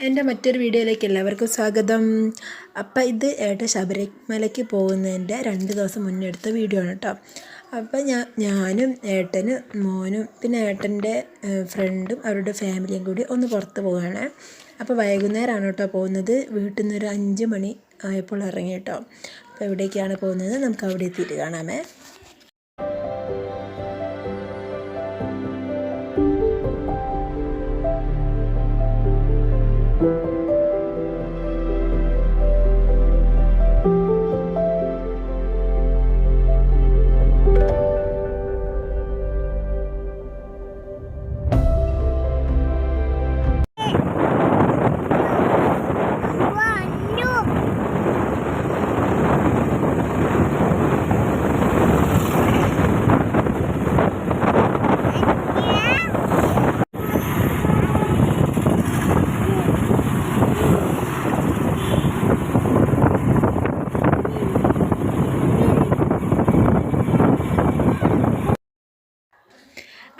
എന്റെ മറ്റൊരു വീഡിയോയിലേക്ക് എല്ലാവർക്കും സ്വാഗതം. അപ്പം ഇത് ഏട്ട ശബരിമലയ്ക്ക് പോകുന്നതിന്റെ രണ്ട് ദിവസം മുന്നേ എടുത്ത വീഡിയോ ആണ് കേട്ടോ അപ്പം ഞാൻ ഞാനും ഏട്ടനും മോനും പിന്നെ ഏട്ടന്റെ ഫ്രണ്ടും അവരുടെ ഫാമിലിയും കൂടി ഒന്ന് പുറത്ത് പോവുകയാണ് അപ്പോൾ വൈകുന്നേരമാണ് കേട്ടോ പോകുന്നത്. വീട്ടിൽ നിന്ന് ഒരു അഞ്ച് മണി ആയപ്പോൾ ഇറങ്ങി കേട്ടോ അപ്പോൾ എവിടേക്കാണ് പോകുന്നത്? നമുക്ക് അവിടെ എത്തിയിട്ട് കാണാമേ.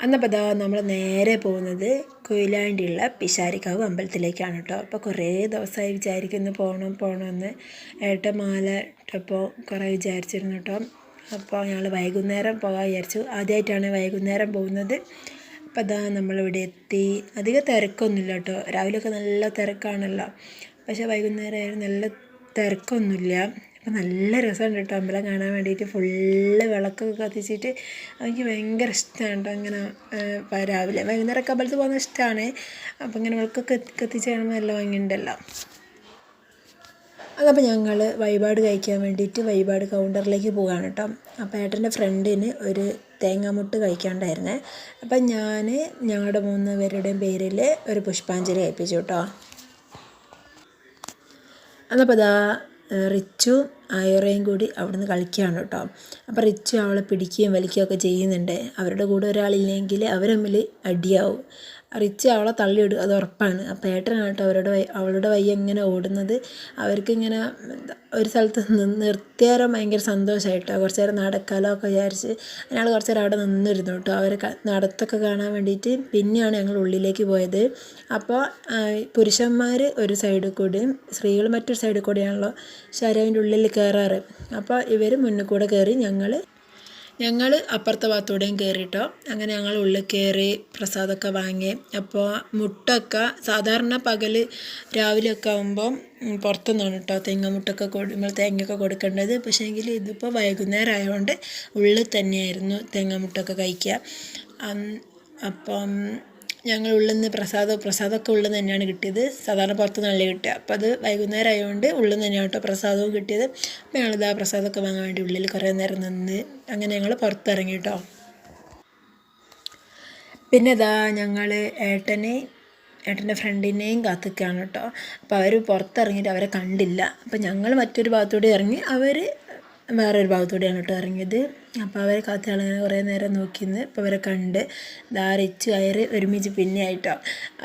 അന്നപ്പോൾ അതാ നമ്മൾ നേരെ പോകുന്നത് കൊയിലാണ്ടിയുള്ള പിശാരിക്കാവ് അമ്പലത്തിലേക്കാണ് കേട്ടോ അപ്പോൾ കുറേ ദിവസമായി വിചാരിക്കുന്നു പോകണം പോകണമെന്ന് ഏട്ടമാല ഇട്ടപ്പോൾ കുറേ വിചാരിച്ചിരുന്നു കേട്ടോ അപ്പോൾ ഞങ്ങൾ വൈകുന്നേരം പോകാൻ വിചാരിച്ചു. ആദ്യമായിട്ടാണ് വൈകുന്നേരം പോകുന്നത്. അപ്പോൾ അതാ നമ്മളിവിടെ എത്തി. അധികം തിരക്കൊന്നുമില്ല കേട്ടോ രാവിലെയൊക്കെ നല്ല തിരക്കാണല്ലോ. പക്ഷേ വൈകുന്നേരം നല്ല തിരക്കൊന്നുമില്ല. അപ്പോൾ നല്ല രസമുണ്ട് കേട്ടോ. അമ്പലം കാണാൻ വേണ്ടിയിട്ട് ഫുള്ള് വിളക്കൊക്കെ കത്തിച്ചിട്ട് എനിക്ക് ഭയങ്കര ഇഷ്ടമാണ് കേട്ടോ. ഇങ്ങനെ രാവിലെ വൈകുന്നേരമൊക്കെ അമ്പലത്തിൽ പോകുന്നത് ഇഷ്ടമാണ് അപ്പോൾ ഇങ്ങനെ വിളക്കൊക്കെ കത്തിച്ച് കാണുമ്പോൾ നല്ല ഭംഗിയുണ്ടല്ലോ. അതപ്പോൾ ഞങ്ങൾ വഴിപാട് കഴിക്കാൻ വേണ്ടിയിട്ട് വഴിപാട് കൗണ്ടറിലേക്ക് പോവുകയാണ് കേട്ടോ. അപ്പോൾ ഏട്ടന്റെ ഫ്രണ്ടിന് ഒരു തേങ്ങാമുട്ട് കഴിക്കാണ്ടായിരുന്നേ. അപ്പം ഞാൻ ഞങ്ങളുടെ മൂന്ന് പേരുടെയും പേരിൽ ഒരു പുഷ്പാഞ്ജലി ഏൽപ്പിച്ചു കേട്ടോ. എന്നപ്പോൾ അതാ റിച്ചു ആയുറയും കൂടി അവിടുന്ന് കളിക്കുകയാണ് കേട്ടോ. അപ്പോൾ റിച്ച് അവളെ പിടിക്കുകയും വലിക്കുകയൊക്കെ ചെയ്യുന്നുണ്ട്. അവരുടെ കൂടെ ഒരാളില്ലെങ്കിൽ അവർ തമ്മിൽ അടിയാവും. റിച്ച് അവളെ തള്ളിയിടും അത് ഉറപ്പാണ്. അപ്പോൾ ഏട്ടനാണ് കേട്ടോ അവരുടെ അവളുടെ വയ്യ ഇങ്ങനെ ഓടുന്നത്. അവർക്കിങ്ങനെ ഒരു സ്ഥലത്ത് നിന്ന് നിർത്തിയാലും ഭയങ്കര സന്തോഷമായിട്ടോ കുറച്ച് നേരം നടക്കാലോ ഒക്കെ വിചാരിച്ച് അയാൾ കുറച്ച് നേരം അവിടെ നിന്നിരുന്നു കേട്ടോ. അവരെ നടത്തൊക്കെ കാണാൻ വേണ്ടിയിട്ട് പിന്നെയാണ് ഞങ്ങൾ ഉള്ളിലേക്ക് പോയത്. അപ്പോൾ പുരുഷന്മാർ ഒരു സൈഡിൽ കൂടിയും സ്ത്രീകൾ മറ്റൊരു സൈഡിൽ കൂടിയാണല്ലോ ശരവിന്റെ ഉള്ളിൽ കയറാറ്. അപ്പോൾ ഇവർ മുന്നിൽ കൂടെ കയറി ഞങ്ങൾ ഞങ്ങൾ അപ്പുറത്തെ ഭാഗത്തൂടെയും കയറിയിട്ടോ അങ്ങനെ ഞങ്ങൾ ഉള്ളിൽ കയറി പ്രസാദമൊക്കെ വാങ്ങി. അപ്പോൾ മുട്ടൊക്കെ സാധാരണ പകൽ രാവിലെയൊക്കെ ആകുമ്പോൾ പുറത്തുനിന്നാണ് കേട്ടോ തെങ്ങമുട്ടൊക്കെ കൊടു നമ്മൾ തേങ്ങയൊക്കെ കൊടുക്കേണ്ടത്. പക്ഷേ എങ്കിൽ ഇതിപ്പോൾ വൈകുന്നേരം ആയതുകൊണ്ട് ഉള്ളിൽ തന്നെയായിരുന്നു തെങ്ങമുട്ടൊക്കെ കഴിക്കുക. അപ്പം ഞങ്ങൾ ഉള്ളിൽ നിന്ന് പ്രസാദം പ്രസാദമൊക്കെ ഉള്ളിൽ നിന്ന് തന്നെയാണ് കിട്ടിയത്. സാധാരണ പുറത്ത് നല്ല കിട്ടുക. അപ്പോൾ അത് വൈകുന്നേരം ആയതുകൊണ്ട് ഉള്ളിൽ നിന്ന് തന്നെയാണ് കേട്ടോ പ്രസാദവും കിട്ടിയത്. അപ്പോൾ ഞങ്ങളിത് ആ പ്രസാദമൊക്കെ വാങ്ങാൻ വേണ്ടി ഉള്ളിൽ കുറേ നേരം നിന്ന് അങ്ങനെ ഞങ്ങൾ പുറത്തിറങ്ങി കേട്ടോ. പിന്നെ ഇതാ ഞങ്ങൾ ഏട്ടനെ ഏട്ടന്റെ ഫ്രണ്ടിനെയും കാത്തിക്കാണ് കേട്ടോ. അപ്പോൾ അവർ പുറത്തിറങ്ങിയിട്ട് അവരെ കണ്ടില്ല. അപ്പോൾ ഞങ്ങൾ മറ്റൊരു ഭാഗത്തൂടെ ഇറങ്ങി അവർ വേറൊരു ഭാഗത്തൂടെയാണ് കേട്ടോ ഇറങ്ങിയത്. അപ്പോൾ അവരെ കാത്തിയാളിങ്ങനെ കുറേ നേരം നോക്കിന്ന് അപ്പോൾ അവരെ കണ്ട് ധാരിച്ച് കയറി ഒരുമിച്ച് പിന്നെ ആയിട്ടോ.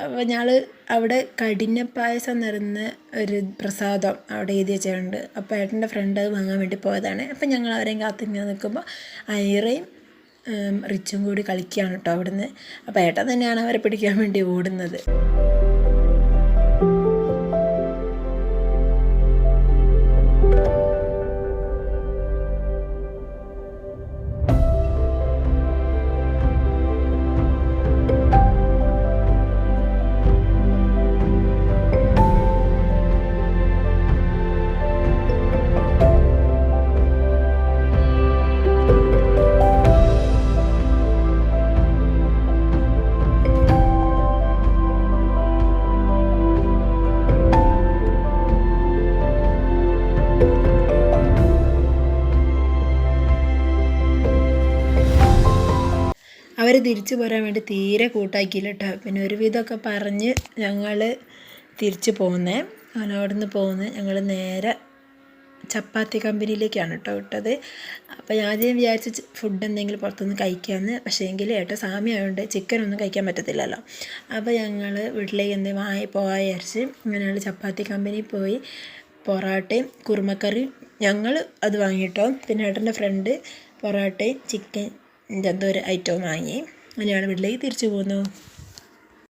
അപ്പോൾ ഞങ്ങൾ അവിടെ കഠിന പായസം നിറഞ്ഞ ഒരു പ്രസാദം അവിടെ എഴുതി വെച്ചിട്ടുണ്ട്. അപ്പോൾ ഏട്ടന്റെ ഫ്രണ്ട് അത് വാങ്ങാൻ വേണ്ടി പോയതാണ്. അപ്പോൾ ഞങ്ങൾ അവരെയും കാത്തിങ്ങനെ നിൽക്കുമ്പോൾ അയറയും റിച്ചും കൂടി കളിക്കുകയാണ് കേട്ടോ അവിടുന്ന്. അപ്പോൾ ഏട്ടൻ തന്നെയാണ് അവരെ പിടിക്കാൻ വേണ്ടി ഓടുന്നത്. തിരിച്ചു പോരാൻ വേണ്ടി തീരെ കൂട്ടാക്കിയില്ല കേട്ടോ പിന്നെ ഒരുവിധമൊക്കെ പറഞ്ഞ് ഞങ്ങൾ തിരിച്ചു പോകുന്നേ അങ്ങനെ അവിടെ നിന്ന് പോകുന്നത് ഞങ്ങൾ നേരെ ചപ്പാത്തി കമ്പനിയിലേക്കാണ് കേട്ടോ വിട്ടത്. അപ്പോൾ ഞാൻ ആദ്യം വിചാരിച്ച് ഫുഡ് എന്തെങ്കിലും പുറത്തുനിന്ന് കഴിക്കാമെന്ന് പക്ഷേ എങ്കിൽ ഏട്ട സാമ്യമായതുകൊണ്ട് ചിക്കനൊന്നും കഴിക്കാൻ പറ്റത്തില്ലല്ലോ. അപ്പോൾ ഞങ്ങൾ വീട്ടിലേക്ക് എന്തെങ്കിലും വാങ്ങി പോകാൻ വിചാരിച്ച് അങ്ങനെ ചപ്പാത്തി കമ്പനിയിൽ പോയി പൊറാട്ടയും കുറുമക്കറിയും ഞങ്ങൾ അത് വാങ്ങിയിട്ടോ പിന്നെ ഏട്ടന്റെ ഫ്രണ്ട് പൊറാട്ടയും ചിക്കൻ എന്തോ ഒരു ഐറ്റവും വാങ്ങി. അങ്ങനെയാണ് വീട്ടിലേക്ക് തിരിച്ചു പോകുന്നു.